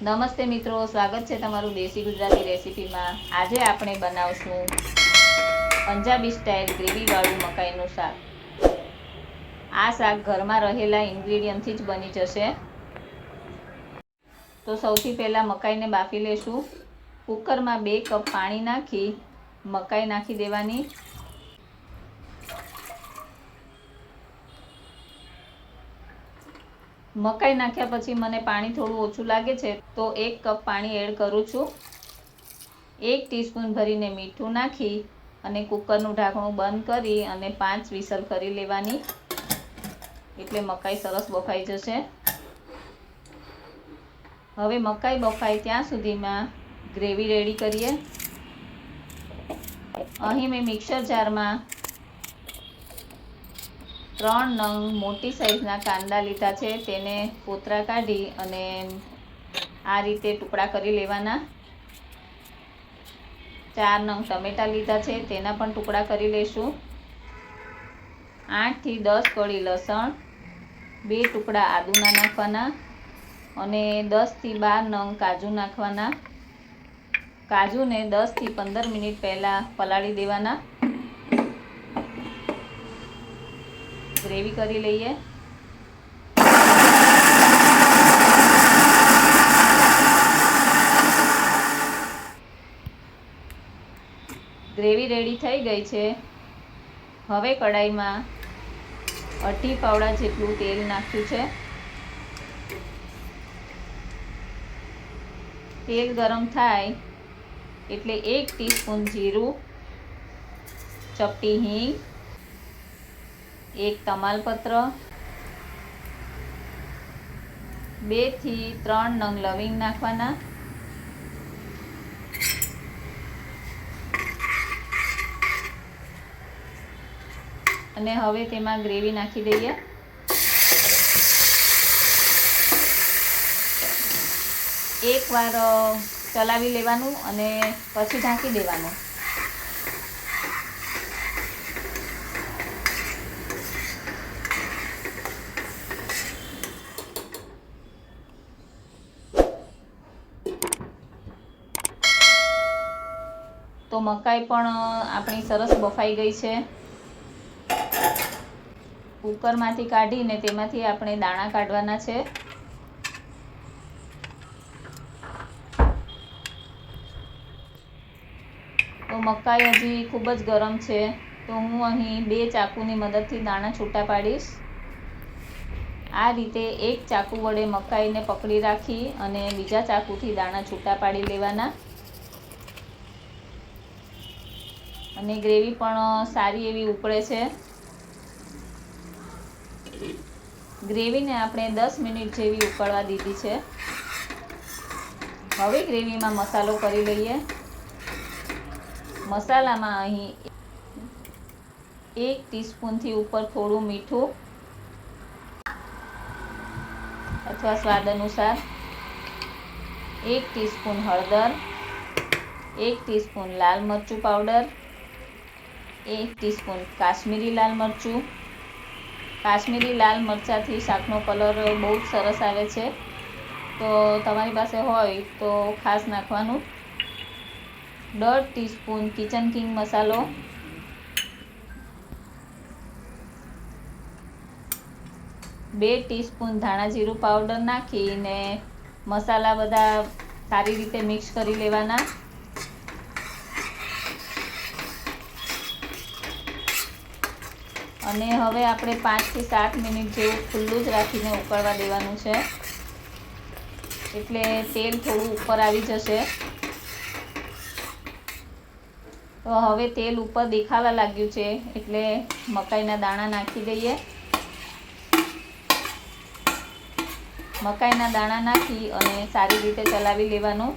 નમસ્તે મિત્રો, સ્વાગત છે તમારું દેશી ગુજરાતી રેસીપીમાં. આજે આપણે બનાવશું પંજાબી સ્ટાઇલ ગ્રેવીવાળું મકાઈનું શાક. આ શાક ઘરમાં રહેલા ઇન્ગ્રીડિયન્ટથી જ બની જશે. તો સૌથી પહેલાં મકાઈને બાફી લેશું. કુકરમાં બે કપ પાણી નાખી મકાઈ નાખી દેવાની. મકાઈ નાખ્યા પછી મને પાણી થોડું ઓછું લાગે છે, તો એક કપ પાણી એડ કરું છું. એક ટીસ્પૂન ભરીને મીઠું નાખી અને કુકરનું ઢાંકણું બંધ કરી અને પાંચ વિસલ કરી લેવાની. એટલે મકાઈ સરસ બફાઈ જશે. હવે મકાઈ બફાય ત્યાં સુધીમાં ગ્રેવી રેડી કરીએ. અહીં મેં મિક્સર જારમાં ત્રણ નંગ મોટી સાઇઝના કાંદા લીધા છે. તેને કોતરા કાઢી અને આ રીતે ટુકડા કરી લેવાના. ચાર નંગ ટમેટા લીધા છે. તેના પણ ટુકડા કરી લઈશું આઠથી દસ કળી લસણ, બે ટુકડા આદુના નાખવાના અને દસથી બાર નંગ કાજુ નાખવાના. કાજુને દસથી પંદર મિનિટ પહેલાં પલાળી દેવાના. ગ્રેવી કરી લઈએ. ગ્રેવી રેડી થઈ ગઈ છે. હવે કડાઈમાં અઢી પાવડા જેટલું તેલ નાખ્યું છે. તેલ ગરમ થાય એટલે એક ટીસ્પૂન જીરું, ચપટી હિંગ એક તમાલપત્ર, બેથી ત્રણ નંગ લવિંગ નાખવાના, અને હવે તેમાં ગ્રેવી નાખી દઈએ. એકવાર ચલાવી લેવાનું અને પછી ઢાંકી દેવાનું. તો મકાઈ પણ આપણી સરસ બફાઈ ગઈ છે. કુકરમાંથી કાઢીને તેમાંથી આપણે દાણા કાઢવાના છે. તો મકાઈ હજી ખૂબ જ ગરમ છે. તો હું અહીં બે ચાકુની મદદથી દાણા છૂટા પાડીશ. આ રીતે એક ચાકુ વડે મકાઈને પકડી રાખી અને બીજા ચાકુથી દાણા છૂટા પાડી લેવાના. અને ગ્રેવી પણ સારી એવી ઉકળે છે. ગ્રેવીને આપણે દસ મિનિટ જેવી ઉકળવા દીધી છે. હવે ગ્રેવીમાં મસાલો કરી લઈએ. મસાલામાં અહીં એક ટીસ્પૂનથી ઉપર થોડું મીઠું અથવા સ્વાદ અનુસાર એક ટીસ્પૂન હળદર, એક ટીસ્પૂન લાલ મરચું પાવડર એક ટીસ્પૂન કાશ્મીરી લાલ મરચું. કાશ્મીરી લાલ મરચાંથી શાકનો કલર બહુ જ સરસ આવે છે. તો તમારી પાસે હોય તો ખાસ નાખવાનું. દોઢ ટીસ્પૂન કિચન કિંગ મસાલો બે ટીસ્પૂન ધાણા જીરું પાવડર નાખીને મસાલા બધા સારી રીતે મિક્સ કરી લેવાના. અને હવે આપણે પાંચથી સાત મિનિટ જેવું ખુલ્લું જ રાખીને ઉકળવા દેવાનું છે. એટલે તેલ થોડું ઉપર આવી જશે. તો હવે તેલ ઉપર દેખાવા લાગ્યું છે, એટલે મકાઈના દાણા નાખી દઈએ. મકાઈના દાણા નાખી અને સારી રીતે ચલાવી લેવાનું.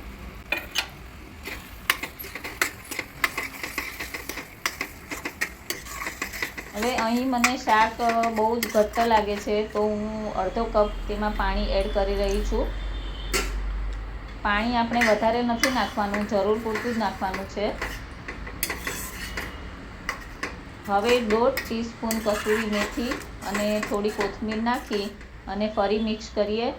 હવે અહીં મને શાક બહુ જ ઘટ્ટ લાગે છે, તો હું અડધો કપ તેમાં પાણી એડ કરી રહી છું. પાણી આપણે વધારે નથી નાખવાનું, જરૂર પૂરતું જ નાખવાનું છે. હવે દોઢ ટીસ્પૂન કસૂરી મેથી અને થોડી કોથમીર નાખી અને ફરી મિક્સ કરીએ.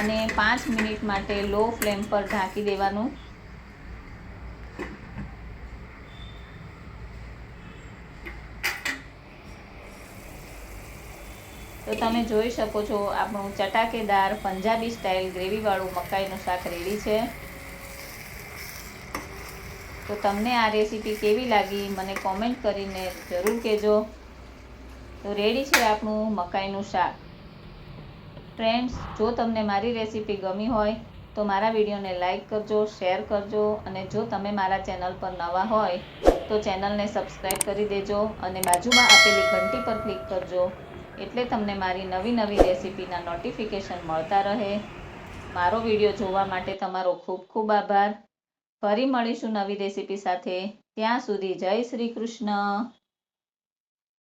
અને પાંચ મિનિટ માટે લો ફ્લેમ પર ઢાંકી દેવાનું. તો તમે જોઈ શકો છો, આપણું ચટાકેદાર પંજાબી સ્ટાઇલ ગ્રેવીવાળું મકાઈનું શાક રેડી છે. તો તમને આ રેસીપી કેવી લાગી, મને કોમેન્ટ કરીને જરૂર કહેજો. તો રેડી છે આપણું મકાઈનું શાક. ફ્રેન્ડ્સ જો તમને મારી રેસીપી ગમી હોય, તો મારા વિડીયોને લાઇક કરજો શેર કરજો, અને જો તમે મારા ચેનલ પર નવા હોય, તો ચેનલને સબસ્ક્રાઈબ કરી દેજો, અને બાજુમાં આપેલી ઘંટી પર ક્લિક કરજો, એટલે તમને મારી નવી નવી રેસીપીના નોટિફિકેશન મળતા રહે. મારો વીડિયો જોવા માટે તમારો ખૂબ ખૂબ આભાર. ફરી મળીશું નવી રેસીપી સાથે. ત્યાં સુધી જય શ્રી કૃષ્ણ.